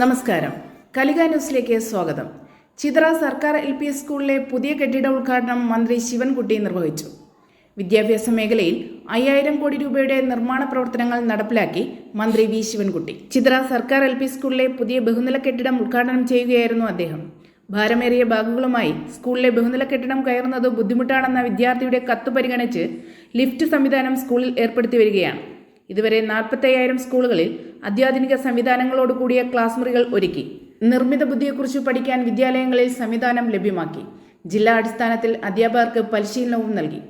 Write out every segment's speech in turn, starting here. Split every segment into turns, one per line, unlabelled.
നമസ്കാരം. കലിക ന്യൂസിലേക്ക് സ്വാഗതം. ചിത്ര സർക്കാർ എൽ പി എസ് സ്കൂളിലെ പുതിയ കെട്ടിട ഉദ്ഘാടനം മന്ത്രി ശിവൻകുട്ടി നിർവഹിച്ചു. വിദ്യാഭ്യാസ മേഖലയിൽ അയ്യായിരം കോടി രൂപയുടെ നിർമ്മാണ പ്രവർത്തനങ്ങൾ നടപ്പിലാക്കി മന്ത്രി വി ശിവൻകുട്ടി. ചിത്ര സർക്കാർ എൽ പി സ്കൂളിലെ പുതിയ ബഹുനില കെട്ടിടം ഉദ്ഘാടനം ചെയ്യുകയായിരുന്നു അദ്ദേഹം. ഭാരമേറിയ ബാഗുകളുമായി സ്കൂളിലെ ബഹുനില കെട്ടിടം കയറുന്നത് ബുദ്ധിമുട്ടാണെന്ന വിദ്യാർത്ഥിയുടെ കത്ത് പരിഗണിച്ച് ലിഫ്റ്റ് സംവിധാനം സ്കൂളിൽ ഏർപ്പെടുത്തി വരികയാണ്. ഇതുവരെ നാൽപ്പത്തയ്യായിരം സ്കൂളുകളിൽ അത്യാധുനിക സംവിധാനങ്ങളോട് കൂടിയ ക്ലാസ് മുറികൾ ഒരുക്കി. നിർമ്മിത ബുദ്ധിയെക്കുറിച്ച് പഠിക്കാൻ വിദ്യാലയങ്ങളിൽ സംവിധാനം ലഭ്യമാക്കി. ജില്ലാ അടിസ്ഥാനത്തിൽ അധ്യാപകർക്ക് പരിശീലനവും നൽകി.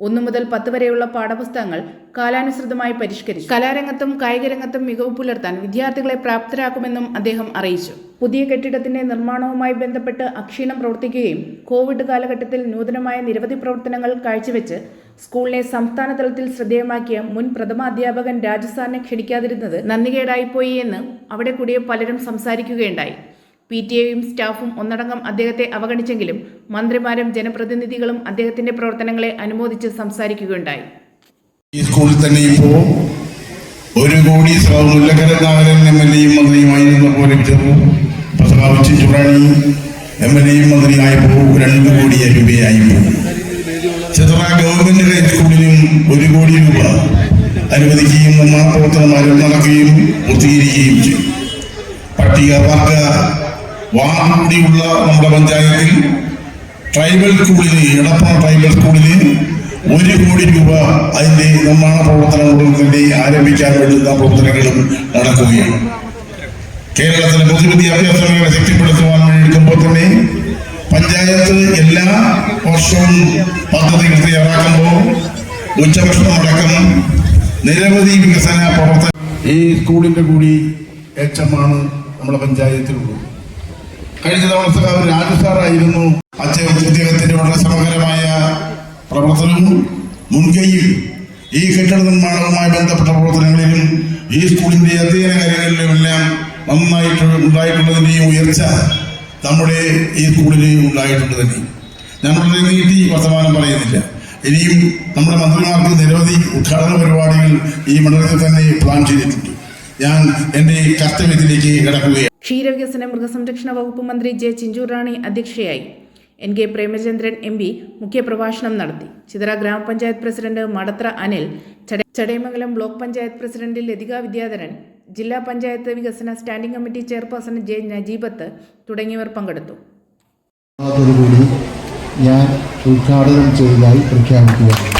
ഒന്നു മുതൽ പത്ത് വരെയുള്ള പാഠപുസ്തകങ്ങൾ കാലാനുസൃതമായി പരിഷ്കരിച്ചു. കലാരംഗത്തും കായികരംഗത്തും മികവ് പുലർത്താൻ വിദ്യാർത്ഥികളെ പ്രാപ്തരാക്കുമെന്നും അദ്ദേഹം അറിയിച്ചു. പുതിയ കെട്ടിടത്തിന്റെ നിർമ്മാണവുമായി ബന്ധപ്പെട്ട് അക്ഷീണം പ്രവർത്തിക്കുകയും കോവിഡ് കാലഘട്ടത്തിൽ നൂതനമായ നിരവധി പ്രവർത്തനങ്ങൾ കാഴ്ചവെച്ച് സ്കൂളിനെ സംസ്ഥാന തലത്തിൽ ശ്രദ്ധേയമാക്കിയ മുൻ പ്രഥമ അധ്യാപകൻ രാജസ്ഥാനെ ക്ഷണിക്കാതിരുന്നത് നന്ദികേടായിപ്പോയി എന്ന് അവിടെ കൂടിയ പലരും സംസാരിക്കുകയുണ്ടായി. പി ടി എയും സ്റ്റാഫും ഒന്നടങ്കം അദ്ദേഹത്തെ അവഗണിച്ചെങ്കിലും മന്ത്രിമാരും ജനപ്രതിനിധികളും അദ്ദേഹത്തിന്റെ പ്രവർത്തനങ്ങളെ അനുമോദിച്ച് സംസാരിക്കുകയുണ്ടായി.
ഈ സ്കൂളിൽ തന്നെ ഇപ്പോ ഒരു കോടി മുല്ലക്കര കോടി രൂപയായി ഒരു കോടി രൂപ അനുവദിക്കുകയും നടക്കുകയും പൂർത്തീകരിക്കുകയും ചെയ്തു. പട്ടികവർഗ വാർഡ് കൂടിയുള്ള നമ്മുടെ പഞ്ചായത്തിൽ ട്രൈബൽ സ്കൂളിന് എടപ്പാൾ ട്രൈബൽ സ്കൂളിൽ ഒരു കോടി രൂപ അതിന്റെ നിർമ്മാണ പ്രവർത്തനങ്ങളും ആരംഭിക്കാൻ വേണ്ടുന്ന പ്രവർത്തനങ്ങളും നടക്കുകയാണ്. കേരളത്തിലെ പൊതുവിദ്യാഭ്യാസ മേഖല ശക്തിപ്പെടുത്തുവാൻ വേണ്ടി എടുക്കുമ്പോൾ തന്നെ പഞ്ചായത്ത് എല്ലാ വർഷവും പദ്ധതികൾ തയ്യാറാക്കുമ്പോൾ ഉച്ചഭക്ഷണം അടക്കം നിരവധി വികസന പ്രവർത്തന ഈ സ്കൂളിന്റെ കൂടി എച്ച് എം ആണ് നമ്മുടെ പഞ്ചായത്തിലുള്ളത്. കഴിഞ്ഞ തവണത്തെ അവർ രാജസാറായിരുന്നു അദ്ദേഹം അദ്ദേഹത്തിന്റെ വളരെ സമഗ്രമായ പ്രവർത്തനവും മുൻകൈയും ഈ കെട്ടിട നിർമ്മാണവുമായി ബന്ധപ്പെട്ട പ്രവർത്തനങ്ങളിലും ഈ സ്കൂളിന്റെ അധ്യയന കാര്യങ്ങളിലും എല്ലാം നന്നായിട്ട് ഉണ്ടായിട്ടുള്ളതിന്റെയും ഉയർച്ച നമ്മുടെ ഈ സ്കൂളിൽ ഉണ്ടായിട്ടുണ്ട് തന്നെ. ഞാൻ വളരെ നീട്ടി വർത്തമാനം പറയുന്നില്ല. ഇനിയും നമ്മുടെ മന്ത്രിമാർക്ക് നിരവധി ഉദ്ഘാടന പരിപാടികൾ ഈ മണ്ഡലത്തിൽ തന്നെ പ്ലാൻ ചെയ്തിട്ടുണ്ട്. ഞാൻ എന്റെ കർത്തവ്യത്തിലേക്ക് കിടക്കുകയാണ്.
ക്ഷീരവികസന മൃഗസംരക്ഷണ വകുപ്പ് മന്ത്രി ജെ ചിഞ്ചൂർ റാണി അധ്യക്ഷയായി. N K Premachandran M P മുഖ്യപ്രഭാഷണം നടത്തി. ചിതറ ഗ്രാമപഞ്ചായത്ത് പ്രസിഡന്റ് മടത്ര അനിൽ ചട- ചടയമംഗലം ബ്ലോക്ക് പഞ്ചായത്ത് പ്രസിഡന്റ് ലതിക വിദ്യാധരൻ ജില്ലാ പഞ്ചായത്ത് വികസന standing committee chairperson J Najeebath തുടങ്ങിയവർ പങ്കെടുത്തു.
ഞാൻ ഉദ്ഘാടനം ചെയ്തതായി പ്രഖ്യാപിക്കുകയാണ്.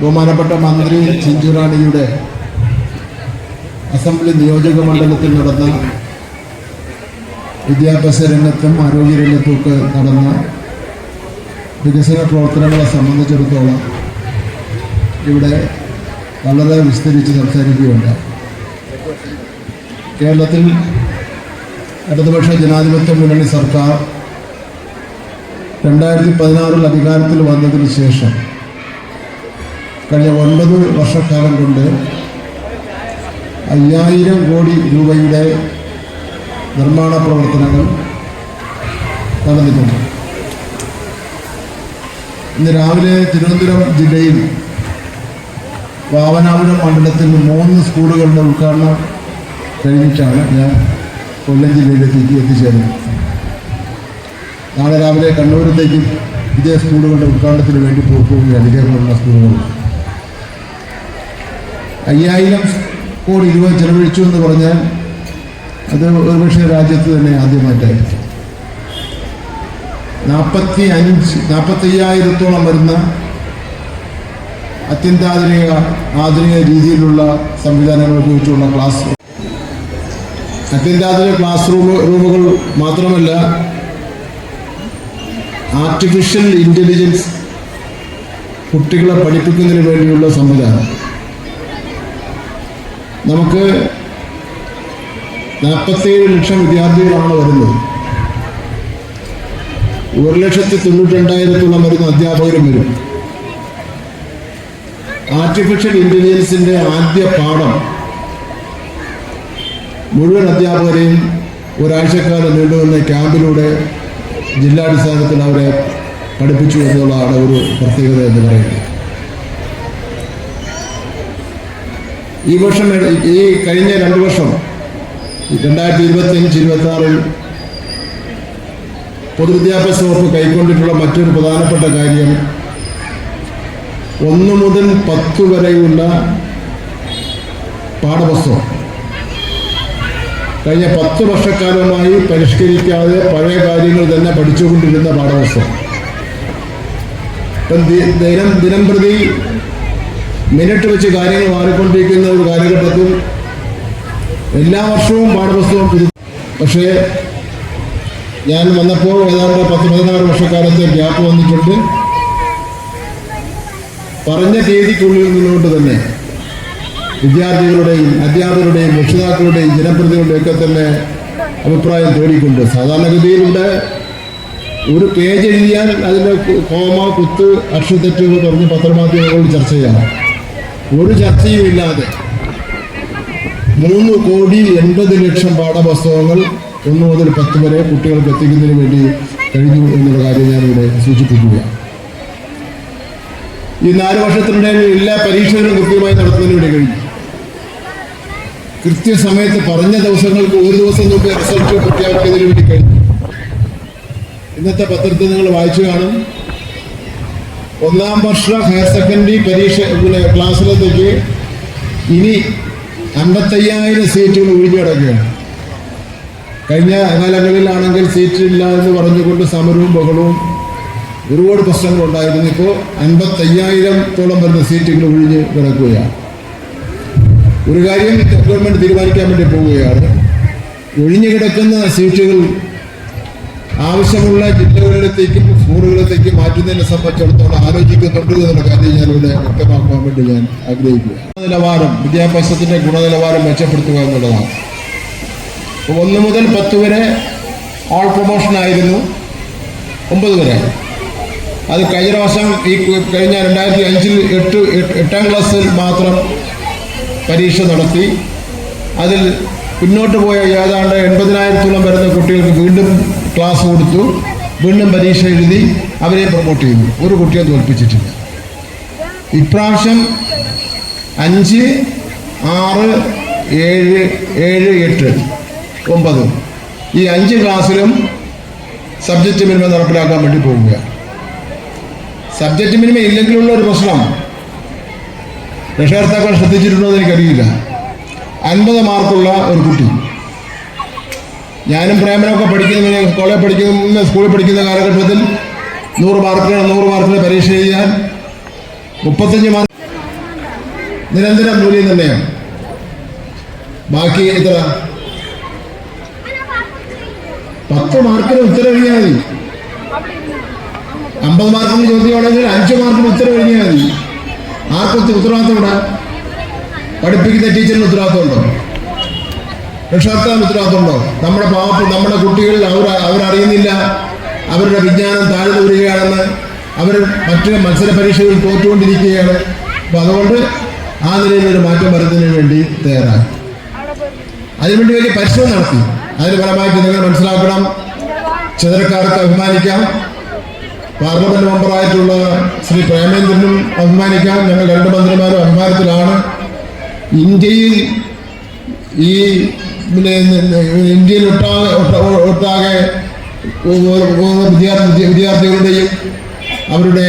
ബഹുമാനപ്പെട്ട മന്ത്രി ചിഞ്ചുറാണിയുടെ അസംബ്ലി നിയോജക മണ്ഡലത്തിൽ നടന്ന വിദ്യാഭ്യാസ രംഗത്തും ആരോഗ്യ രംഗത്തുമൊക്കെ നടന്ന വികസന പ്രവർത്തനങ്ങളെ സംബന്ധിച്ചിടത്തോളം ഇവിടെ വളരെ വിസ്തരിച്ച് സംസാരിക്കുകയുണ്ട്. കേരളത്തിൽ ഇടതുപക്ഷ ജനാധിപത്യ മുന്നണി സർക്കാർ രണ്ടായിരത്തി പതിനാറിൽ അധികാരത്തിൽ വന്നതിന് ശേഷം കഴിഞ്ഞ ഒൻപത് വർഷക്കാലം കൊണ്ട് അയ്യായിരം കോടി രൂപയുടെ നിർമ്മാണ പ്രവർത്തനങ്ങൾ നടന്നിട്ടുണ്ട്. ഇന്ന് രാവിലെ തിരുവനന്തപുരം ജില്ലയിൽ വാവനാപുരം മണ്ഡലത്തിൽ മൂന്ന് സ്കൂളുകളുടെ ഉദ്ഘാടനം കഴിഞ്ഞിട്ടാണ് ഞാൻ കൊല്ലം ജില്ലയിലേക്ക് എത്തിച്ചേരുന്നത്. നാളെ രാവിലെ കണ്ണൂരത്തേക്ക് ഇതേ സ്കൂളുകളുടെ ഉദ്ഘാടനത്തിന് വേണ്ടി പോകുകയാണ് ഇതേപോലുള്ള സ്കൂളുകൾ. അയ്യായിരം കോടി രൂപ ചെലവഴിച്ചു എന്ന് പറഞ്ഞാൽ അത് ഒരുപക്ഷെ രാജ്യത്ത് തന്നെ ആദ്യമായിട്ടായിരിക്കും നാൽപ്പത്തി അഞ്ച് നാൽപ്പത്തയ്യായിരത്തോളം വരുന്ന അത്യന്താധുനിക ആധുനിക രീതിയിലുള്ള സംവിധാനങ്ങൾ ഉപയോഗിച്ചുള്ള ക്ലാസ് റൂം. അത്യന്താധുനിക ക്ലാസ് റൂം റൂമുകൾ മാത്രമല്ല ആർട്ടിഫിഷ്യൽ ഇന്റലിജൻസ് കുട്ടികളെ പഠിപ്പിക്കുന്നതിന് വേണ്ടിയുള്ള സംവിധാനം. നമുക്ക് നാൽപ്പത്തേഴ് ലക്ഷം വിദ്യാർത്ഥികളാണ് വരുന്നത്. ഒരു ലക്ഷത്തി തൊണ്ണൂറ്റി രണ്ടായിരത്തോളം വരുന്ന അധ്യാപകരും വരും. ആർട്ടിഫിഷ്യൽ ഇന്റലിജൻസിന്റെ ആദ്യ പാഠം മുഴുവൻ അധ്യാപകരെയും ഒരാഴ്ചക്കാലം നീണ്ടുവന്ന ക്യാമ്പിലൂടെ ജില്ലാടിസ്ഥാനത്തിൽ അവരെ പഠിപ്പിച്ചു എന്നുള്ളതാണ് ഒരു പ്രത്യേകത എന്ന് പറയുന്നത്. ഈ വർഷം ഈ കഴിഞ്ഞ രണ്ട് വർഷം രണ്ടായിരത്തി ഇരുപത്തി അഞ്ച് ഇരുപത്തി ആറിൽ പൊതുവിദ്യാഭ്യാസ വകുപ്പ് കൈക്കൊണ്ടിട്ടുള്ള മറ്റൊരു പ്രധാനപ്പെട്ട കാര്യം ഒന്ന് മുതൽ പത്ത് വരെയുള്ള പാഠപുസ്തകം. കഴിഞ്ഞ പത്ത് വർഷക്കാലമായി പരിഷ്കരിക്കാതെ പഴയ കാര്യങ്ങൾ തന്നെ പഠിച്ചുകൊണ്ടിരുന്ന പാഠപുസ്തകം. ഇപ്പം ദിനം ദിനം പ്രതി മിനിറ്റ് വെച്ച് കാര്യങ്ങൾ മാറിക്കൊണ്ടിരിക്കുന്ന ഒരു കാലഘട്ടത്തിൽ എല്ലാ വർഷവും പാഠപുസ്തകം പക്ഷേ ഞാൻ വന്നപ്പോൾ ഏതാണ്ട് പത്ത് പതിനാറ് വർഷക്കാലത്തെ ഗ്യാപ്പ് വന്നിട്ടുണ്ട്. പറഞ്ഞ തീയതിക്കുള്ളിൽ നിന്നുകൊണ്ട് തന്നെ വിദ്യാർത്ഥികളുടെയും അധ്യാപകരുടെയും രക്ഷിതാക്കളുടെയും ജനപ്രതിനിധികളുടെയും ഒക്കെ തന്നെ അഭിപ്രായം തേടിയിട്ടുണ്ട് സാധാരണഗതിയിലൂടെ ഒരു പേജ് എഴുതിയാൽ അതിന്റെ കോമ കുത്ത് അക്ഷരത്തെറ്റ് പറഞ്ഞ് പത്രമാധ്യമങ്ങളിൽ ചർച്ച ചെയ്യാം. ഒരു ചർച്ചയും ഇല്ലാതെ മൂന്ന് കോടി എൺപത് ലക്ഷം പാഠപുസ്തകങ്ങൾ ഒന്ന് മുതൽ പത്ത് വരെ കുട്ടികൾക്ക് എത്തിക്കുന്നതിന് വേണ്ടി കഴിഞ്ഞു എന്നുള്ള കാര്യം ഞാനിവിടെ സൂചിപ്പിക്കുകയാണ് ഈ നാല് വർഷത്തിനിടയിൽ എല്ലാ പരീക്ഷകളും കൃത്യമായി നടത്തുന്നതിന് വേണ്ടി കഴിഞ്ഞു. കൃത്യസമയത്ത് പറഞ്ഞ ദിവസങ്ങൾക്ക് ഒരു ദിവസം മുമ്പ് റിസൾട്ട് പ്രഖ്യാപിക്കുന്നതിന് വേണ്ടി കഴിഞ്ഞു. ഇന്നത്തെ പത്രത്തിൽ നിങ്ങൾ വായിച്ചു കാണും. ഒന്നാം വർഷ ഹയർ സെക്കൻഡറി പരീക്ഷ പിന്നെ ക്ലാസ്സിലേക്ക് ഇനി അമ്പത്തയ്യായിരം സീറ്റുകൾ ഒഴിഞ്ഞു കിടക്കുകയാണ് കഴിഞ്ഞ കാലങ്ങളിലാണെങ്കിൽ സീറ്റില്ല എന്ന് പറഞ്ഞുകൊണ്ട് സമരവും ബഹളവും ഒരുപാട് പ്രശ്നങ്ങളുണ്ടായിരുന്നു ഇപ്പോൾ അൻപത്തയ്യായിരത്തോളം വരുന്ന സീറ്റുകൾ ഒഴിഞ്ഞ് കിടക്കുകയാണ്. ഒരു കാര്യം ഗവൺമെന്റ് തീരുമാനിക്കാൻ വേണ്ടി പോവുകയാണ്. ഒഴിഞ്ഞു കിടക്കുന്ന സീറ്റുകൾ ആവശ്യമുള്ള ജില്ലകളിലത്തേക്കും സ്കൂളുകളിലേക്കും മാറ്റുന്നതിനെ സംബന്ധിച്ചിടത്തോളം ആലോചിക്കുന്നുണ്ട് എന്നുള്ള കാര്യം ഞാനിവിടെ വ്യക്തമാക്കാൻ വേണ്ടി ഞാൻ ആഗ്രഹിക്കുക ഗുണനിലവാരം വിദ്യാഭ്യാസത്തിന്റെ ഗുണനിലവാരം മെച്ചപ്പെടുത്തുക എന്നുള്ളതാണ്. ഒന്ന് മുതൽ പത്ത് വരെ ഓൾ പ്രൊമോഷൻ ആയിരുന്നു. ഒമ്പത് വരെ. അത് കഴിഞ്ഞ പ്രാവശ്യം ഈ കഴിഞ്ഞ രണ്ടായിരത്തി അഞ്ചിൽ എട്ട്- എട്ടാം ക്ലാസ്സിൽ മാത്രം പരീക്ഷ നടത്തി. അതിൽ പിന്നോട്ട് പോയ ഏതാണ്ട് എൺപതിനായിരത്തോളം വരുന്ന കുട്ടികൾക്ക് വീണ്ടും ക്ലാസ് കൊടുത്തു. വീണ്ടും പരീക്ഷ എഴുതി അവരെ പ്രൊമോട്ട് ചെയ്തു ഒരു കുട്ടിയെ തോൽപ്പിച്ചിട്ടില്ല. ഇപ്രാവശ്യം അഞ്ച് ആറ് ഏഴ് ഏഴ് എട്ട് ഒമ്പത്. ഈ അഞ്ച് ക്ലാസ്സിലും സബ്ജക്റ്റ് മിനിമം നടപ്പിലാക്കാൻ വേണ്ടി പോവുകയാണ്. സബ്ജക്റ്റ് മിനിമം ഇല്ലെങ്കിലുള്ള ഒരു പ്രശ്നം. രക്ഷകർത്താക്കൾ ശ്രദ്ധിച്ചിട്ടുണ്ടോ എന്ന് എനിക്കറിയില്ല. അൻപത് മാർക്കുള്ള ഒരു കുട്ടി. ഞാനും പ്രേമനൊക്കെ പഠിക്കുന്ന കോളേജ് പഠിക്കുന്ന സ്കൂളിൽ പഠിക്കുന്ന കാലഘട്ടത്തിൽ നൂറ് മാർക്കിന് നൂറ് മാർക്കിന് പരീക്ഷ എഴുതിയാൽ മുപ്പത്തഞ്ച് മാർക്ക് നിരന്തരം മൂല്യം തന്നെയാണ്. ബാക്കി എത്ര? പത്ത് മാർക്കിന് ഉത്തരം എഴുതിയാൽ മതി. അമ്പത് മാർക്കിന് ചോദ്യമാണെങ്കിൽ അഞ്ച് മാർക്കിന് ഉത്തരം എഴുതിയാൽ മതി. ആർക്കും ഉത്തരവാദിത്തം ഉണ്ടാ? പഠിപ്പിക്കുന്ന ടീച്ചറിന് ഉത്തരവാദിത്തമുണ്ടോ രക്ഷകർത്താവിന് ഉത്തരവാദിത്തമുണ്ടോ? നമ്മുടെ പാവപ്പ് നമ്മുടെ കുട്ടികൾ അവർ അവരറിയുന്നില്ല. അവരുടെ വിജ്ഞാനം താഴ്ന്നു വരികയാണെന്ന്. അവർ മറ്റ് മത്സര പരീക്ഷകളിൽ തോറ്റുകൊണ്ടിരിക്കുകയാണ്. അപ്പോൾ അതുകൊണ്ട് ആ നിലയിൽ ഒരു മാറ്റം വരുന്നതിന് വേണ്ടി തയ്യാറായി അതിനുവേണ്ടി വലിയ പരിശ്രമം നടത്തി. അതിന് ഫലമായിട്ട് നിങ്ങൾ മനസ്സിലാക്കണം. ചിതറക്കാർക്ക് അഭിമാനിക്കാം. പാർലമെന്റ് മെമ്പറായിട്ടുള്ള ശ്രീ പ്രേമേന്ദ്രനും അഭിമാനിക്കാം. ഞങ്ങൾ രണ്ട് മന്ത്രിമാരും അഭിമാനത്തിലാണ്. ഇന്ത്യയിൽ ഈ ഇന്ത്യയിൽ ഒട്ടാകെ ഒട്ട- ഒട്ടാകെ വിദ്യാർത്ഥി വിദ്യാർത്ഥികളുടെയും അവരുടെ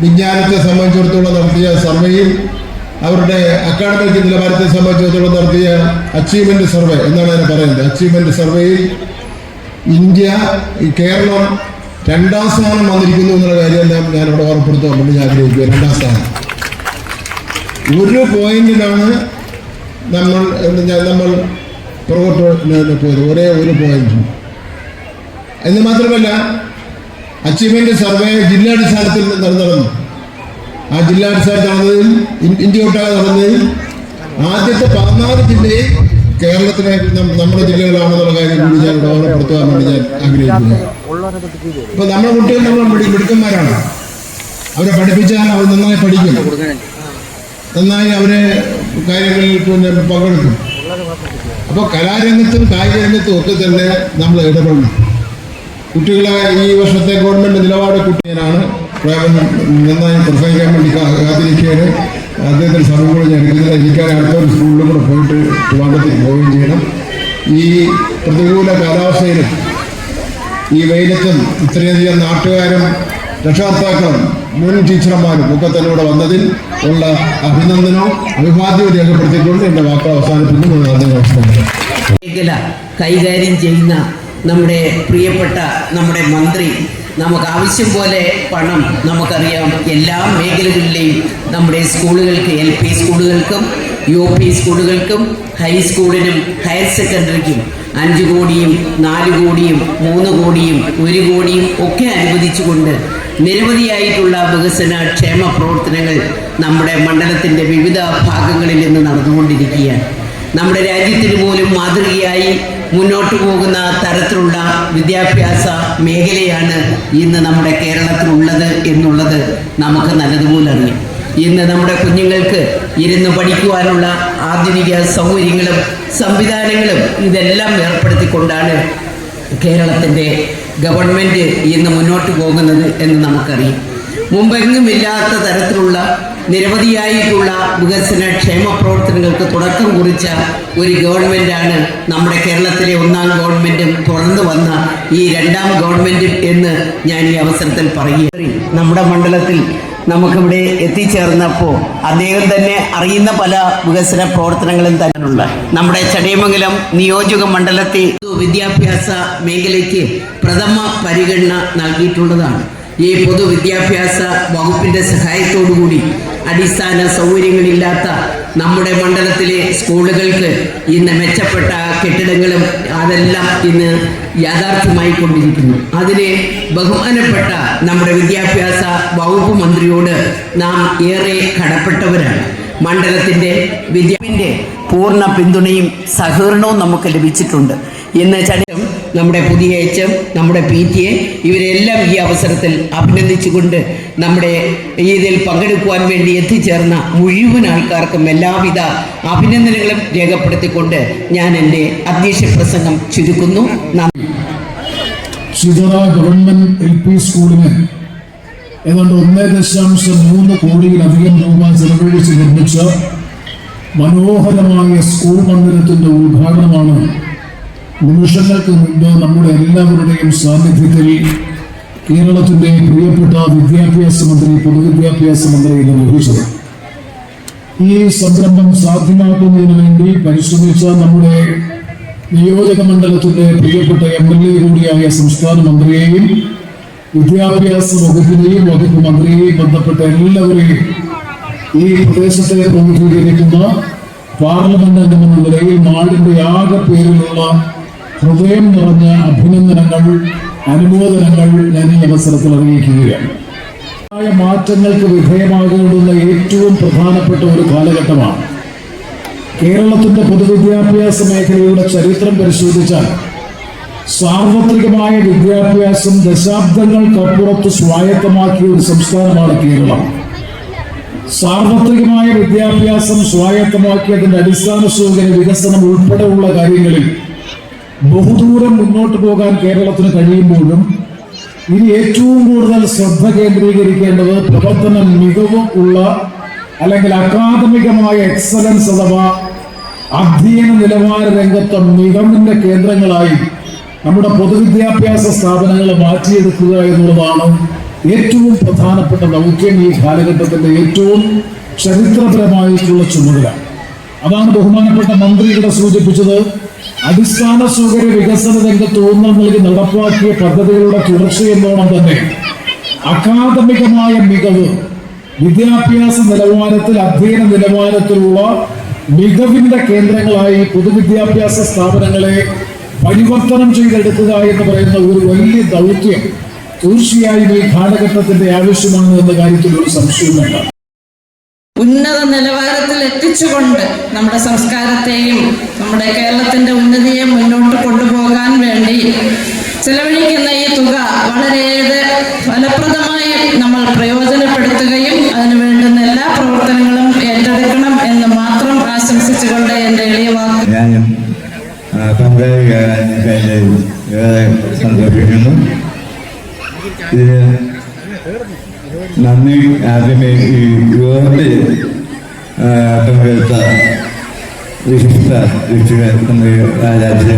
വിജ്ഞാനത്തെ സംബന്ധിച്ചിടത്തോളം നടത്തിയ സർവേയിൽ അവരുടെ അക്കാഡമിക് നിലവാരത്തെ സംബന്ധിച്ചിടത്തോളം നടത്തിയ അച്ചീവ്മെന്റ് സർവേ എന്നാണ് അതിനെ പറയുന്നത്. അച്ചീവ്മെന്റ് സർവേയിൽ ഇന്ത്യ കേരളം രണ്ടാം സ്ഥാനം വന്നിരിക്കുന്നു എന്നുള്ള കാര്യമെല്ലാം ഞാനിവിടെ ഓർമ്മപ്പെടുത്താൻ വേണ്ടി ഞാൻ ആഗ്രഹിക്കുക രണ്ടാം സ്ഥാനം. ഒരു പോയിന്റിലാണ് നമ്മൾ ഞാൻ- നമ്മൾ പുറകോട്ട് പോയത്. ഒരേ ഒരു പോയിന്റ് എന്ന് മാത്രമല്ല അച്ചീവ്മെന്റ് സർവേ ജില്ലാടിസ്ഥാനത്തിൽ നടന്നു ആ ജില്ലാടിസ്ഥാനത്ത് നടന്നതിൽ ഇന്ത്യ ഒട്ടാകെ നടന്നതിൽ ആദ്യത്തെ പതിനാല് ജില്ലയിൽ കേരളത്തിലെ നമ്മുടെ ജില്ലകളാണെന്നുള്ള കാര്യം കൂടി ഞാൻ ഓർമ്മപ്പെടുത്താൻ വേണ്ടി ഞാൻ ആഗ്രഹിക്കുന്നു. ഇപ്പൊ നമ്മുടെ കുട്ടികൾ നമ്മൾ മിടു- മിടുക്കന്മാരാണ്. അവരെ പഠിപ്പിച്ചാൽ അവർ നന്നായി പഠിക്കും. നന്നായി അവരെ കാര്യങ്ങളിൽ പിന്നെ പങ്കെടുക്കും. അപ്പോൾ കലാരംഗത്തും കായിക രംഗത്തും ഒക്കെ തന്നെ നമ്മൾ ഇടപെടണം. കുട്ടികളെ ഈ വർഷത്തെ ഗവൺമെന്റ് നിലപാട് കുട്ടിയാണ് നന്നായി പ്രസംഗിക്കാൻ വേണ്ടി കാത്തിരിക്കുകയാണ്. അദ്ദേഹത്തിന് സമയം കൂടെ ഞാൻ എടുക്കുന്നില്ല. എനിക്കാണ് അടുത്തൊരു സ്കൂളിലും കൂടെ പോയിട്ട് ട്രിവാണ്ടത്തിൽ പോവുകയും ചെയ്യണം. ഈ പ്രതികൂല കാലാവസ്ഥയിലും ഈ വെയിലത്തും ഇത്രയധികം നാട്ടുകാരും രക്ഷകർത്താക്കളും മുൻ ടീച്ചർമാരും ഒക്കെ തന്നെ ഇവിടെ വന്നതിൽ ഉള്ള അഭിനന്ദനവും അഭിവാദ്യവും രേഖപ്പെടുത്തിക്കൊണ്ട് എന്റെ വാക്ക് അവസാനിപ്പിക്കുന്നു.
മേഖല കൈകാര്യം ചെയ്യുന്ന നമ്മുടെ പ്രിയപ്പെട്ട നമ്മുടെ മന്ത്രി നമുക്ക് ആവശ്യം പോലെ പണം നമുക്കറിയാം. എല്ലാ മേഖലകളിലെയും നമ്മുടെ സ്കൂളുകൾക്ക് എൽ പി സ്കൂളുകൾക്കും യു പി സ്കൂളുകൾക്കും ഹൈസ്കൂളിനും ഹയർ സെക്കൻഡറിക്കും അഞ്ച് കോടിയും നാല് കോടിയും മൂന്ന് കോടിയും ഒരു കോടിയും ഒക്കെ അനുവദിച്ചുകൊണ്ട് നിരവധിയായിട്ടുള്ള വികസന ക്ഷേമ പ്രവർത്തനങ്ങൾ നമ്മുടെ മണ്ഡലത്തിന്റെ വിവിധ ഭാഗങ്ങളിൽ നിന്ന് നടന്നുകൊണ്ടിരിക്കുകയാണ്. നമ്മുടെ രാജ്യത്തിന് പോലും മാതൃകയായി മുന്നോട്ട് പോകുന്ന തരത്തിലുള്ള വിദ്യാഭ്യാസ മേഖലയാണ് ഇന്ന് നമ്മുടെ കേരളത്തിലുള്ളത് എന്നുള്ളത് നമുക്ക് നല്ലതുപോലെ അറിയാം. ഇന്ന് നമ്മുടെ കുഞ്ഞുങ്ങൾക്ക് ഇരുന്ന് പഠിക്കുവാനുള്ള ആധുനിക സൗകര്യങ്ങളും സംവിധാനങ്ങളും ഇതെല്ലാം ഏർപ്പെടുത്തിക്കൊണ്ടാണ് കേരളത്തിന്റെ ഗവൺമെന്റ് ഇന്ന് മുന്നോട്ട് പോകുന്നത് എന്ന് നമുക്കറിയാം. മുമ്പെങ്ങുമില്ലാത്ത തരത്തിലുള്ള നിരവധിയായിട്ടുള്ള വികസന ക്ഷേമ പ്രവർത്തനങ്ങൾക്ക് തുടക്കം കുറിച്ച ഒരു ഗവൺമെന്റാണ് നമ്മുടെ കേരളത്തിലെ ഒന്നാം ഗവൺമെന്റും തുടർന്ന് വന്ന ഈ രണ്ടാം ഗവൺമെന്റും എന്ന് ഞാൻ ഈ അവസരത്തിൽ പറയുക നമ്മുടെ മണ്ഡലത്തിൽ നമുക്കിവിടെ എത്തിച്ചേർന്നപ്പോൾ അദ്ദേഹം തന്നെ അറിയുന്ന പല വികസന പ്രവർത്തനങ്ങളും തന്നെയുള്ള നമ്മുടെ ചടയമംഗലം നിയോജക മണ്ഡലത്തെ വിദ്യാഭ്യാസ മേഖലയ്ക്ക് പ്രഥമ പരിഗണന നൽകിയിട്ടുള്ളതാണ്. ഈ പൊതുവിദ്യാഭ്യാസ വകുപ്പിന്റെ സഹായത്തോടുകൂടി അടിസ്ഥാന സൗകര്യങ്ങളില്ലാത്ത നമ്മുടെ മണ്ഡലത്തിലെ സ്കൂളുകൾക്ക് ഇന്ന് മെച്ചപ്പെട്ട കെട്ടിടങ്ങളും അതെല്ലാം ഇന്ന് യാഥാർത്ഥ്യമായി കൊണ്ടിരിക്കുന്നു അതിന് ബഹുമാനപ്പെട്ട നമ്മുടെ വിദ്യാഭ്യാസ വകുപ്പ് മന്ത്രിയോട് നാം ഏറെ കടപ്പെട്ടവരാണ്. മണ്ഡലത്തിന്റെ വിദ്യാവിന്റെ പൂർണ പിന്തുണയും സഹകരണവും നമുക്ക് ലഭിച്ചിട്ടുണ്ട്. ഇന്ന് ചടയം നമ്മുടെ പുതിയ എച്ച് നമ്മുടെ പി ടി എ ഇവരെല്ലാം ഈ അവസരത്തിൽ അഭിനന്ദിച്ചുകൊണ്ട് നമ്മുടെ ഇതിൽ പങ്കെടുക്കുവാൻ വേണ്ടി എത്തിച്ചേർന്ന മുഴുവൻ ആൾക്കാർക്കും എല്ലാവിധ അഭിനന്ദനങ്ങളും രേഖപ്പെടുത്തിക്കൊണ്ട് ഞാൻ എന്റെ അധ്യക്ഷ പ്രസംഗം ചുരുക്കുന്നു. നന്ദി.
ഗവൺമെന്റ് എൽ പി സ്കൂളിന് ഏതാണ്ട് ഒന്നേ ദശാംശം മൂന്ന് കോടിയിലധികം രൂപ ചെലവഴിച്ച് നിർമ്മിച്ച മനോഹരമായ സ്കൂൾ മന്ദിരത്തിന്റെ ഉദ്ഘാടനമാണ് നിമിഷങ്ങൾക്ക് മുമ്പ് നമ്മുടെ എല്ലാവരുടെയും സാന്നിധ്യത്തിൽ കേരളത്തിന്റെ പ്രിയപ്പെട്ട വിദ്യാഭ്യാസ മന്ത്രി പൊതുവിദ്യാഭ്യാസ മന്ത്രി നിർവഹിച്ചത്. ഈ സംരംഭം സാധ്യമാക്കുന്നതിന് വേണ്ടി പരിശ്രമിച്ച നമ്മുടെ നിയോജക മണ്ഡലത്തിന്റെ പ്രിയപ്പെട്ട എം എൽ എ കൂടിയായ സംസ്ഥാന മന്ത്രിയെയും വിദ്യാഭ്യാസ വകുപ്പിനെയും വകുപ്പ് മന്ത്രിയെയും ബന്ധപ്പെട്ട എല്ലാവരെയും ഈ പ്രദേശത്തെ പ്രതിനിധീകരിക്കുന്ന പാർലമെന്റ് അംഗമെന്ന നിലയിൽ നാടിന്റെ ആകെ പേരിലുള്ള ഹൃദയം നിറഞ്ഞ അഭിനന്ദനങ്ങൾ അനുമോദനങ്ങൾ ഞാൻ ഈ അവസരത്തിൽ അറിയിക്കുകയാണ്. മാറ്റങ്ങൾക്ക് വിധേയമാകേണ്ടുന്ന ഏറ്റവും പ്രധാനപ്പെട്ട ഒരു കാലഘട്ടമാണ്. കേരളത്തിന്റെ പൊതുവിദ്യാഭ്യാസ മേഖലയുടെ ചരിത്രം പരിശോധിച്ചാൽ സാർവത്രികമായ വിദ്യാഭ്യാസം ദശാബ്ദങ്ങൾക്കപ്പുറത്ത് സ്വായത്തമാക്കിയ ഒരു സംസ്ഥാനമാണ് കേരളം. സാർവത്രികമായ വിദ്യാഭ്യാസം സ്വായത്തമാക്കിയതിന്റെ അടിസ്ഥാന സൗകര്യ വികസനം ഉൾപ്പെടെയുള്ള കാര്യങ്ങളിൽ ബഹുദൂരം മുന്നോട്ട് പോകാൻ കേരളത്തിന് കഴിയുമ്പോഴും ഇനി ഏറ്റവും കൂടുതൽ ശ്രദ്ധ കേന്ദ്രീകരിക്കേണ്ടത് പ്രവർത്തന മികവ് ഉള്ള അല്ലെങ്കിൽ അക്കാദമികമായ എക്സലൻസ് അഥവാ അധ്യയന നിലവാര രംഗത്തെ മികവിന്റെ കേന്ദ്രങ്ങളായി നമ്മുടെ പൊതുവിദ്യാഭ്യാസ സ്ഥാപനങ്ങളെ മാറ്റിയെടുക്കുക എന്നുള്ളതാണ് ഏറ്റവും പ്രധാനപ്പെട്ട ദൗത്യം ഈ കാലഘട്ടത്തിന്റെ ഏറ്റവും ചരിത്രപരമായിട്ടുള്ള ചുമതല. അതാണ് ബഹുമാനപ്പെട്ട മന്ത്രി ഇവിടെ സൂചിപ്പിച്ചത്. അടിസ്ഥാന സൗകര്യ വികസന രംഗത്ത് ഊന്നൽ നൽകി നടപ്പാക്കിയ പദ്ധതികളുടെ തുടർച്ചയെന്നോണം തന്നെ അക്കാദമികമായ മികവ് വിദ്യാഭ്യാസ നിലവാരത്തിൽ അധ്യയന നിലവാരത്തിലുള്ള മികവിന്റെ കേന്ദ്രങ്ങളായി പൊതുവിദ്യാഭ്യാസ സ്ഥാപനങ്ങളെ പരിവർത്തനം ചെയ്തെടുക്കുക എന്ന് പറയുന്ന ഒരു വലിയ ദൗത്യം തീർച്ചയായും ഈ കാലഘട്ടത്തിന്റെ ആവശ്യമാണ് എന്ന കാര്യത്തിൽ ഒരു സംശയവുമില്ല.
ഉന്നത നിലവാരത്തിൽ എത്തിച്ചുകൊണ്ട് നമ്മുടെ സംസ്കാരത്തെയും നമ്മുടെ കേരളത്തിന്റെ ഉന്നതിയെ മുന്നോട്ട് കൊണ്ടുപോകാൻ വേണ്ടി ചെലവഴിക്കുന്ന ഈ തുക വളരെയേറെ ഫലപ്രദമായി നമ്മൾ പ്രയോജനപ്പെടുത്തുകയും അതിനു വേണ്ടുന്ന എല്ലാ പ്രവർത്തനങ്ങളും ഏറ്റെടുക്കണം എന്ന് മാത്രം ആശംസിച്ചുകൊണ്ട് എന്റെ എളിയ വാക്ക്.
കഴിഞ്ഞതിൽ ഏറെ സന്തോഷിക്കുന്നു. ഇതിന് നന്ദി ആദ്യമേ ഈ യോഗത്തിൽ പങ്കെടുത്ത വിശിഷ്ട നമ്മുടെ രാജ്യ